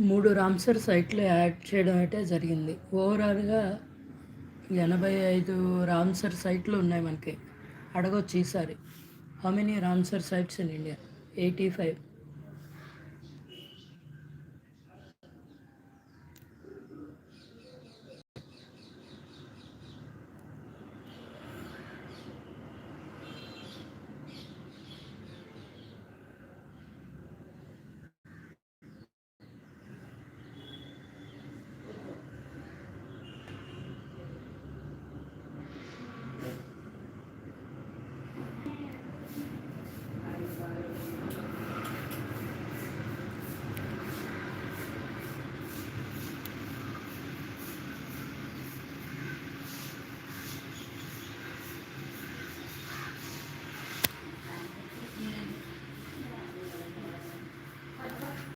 మూడు రామ్సర్ సైట్లు యాడ్ చేయడం అయితే జరిగింది. ఓవరాల్గా ఎనభై ఐదు రామ్సర్ సైట్లు ఉన్నాయి మనకి. అడగొచ్చు ఈసారి. How many Ramsar sites in India? Eighty five.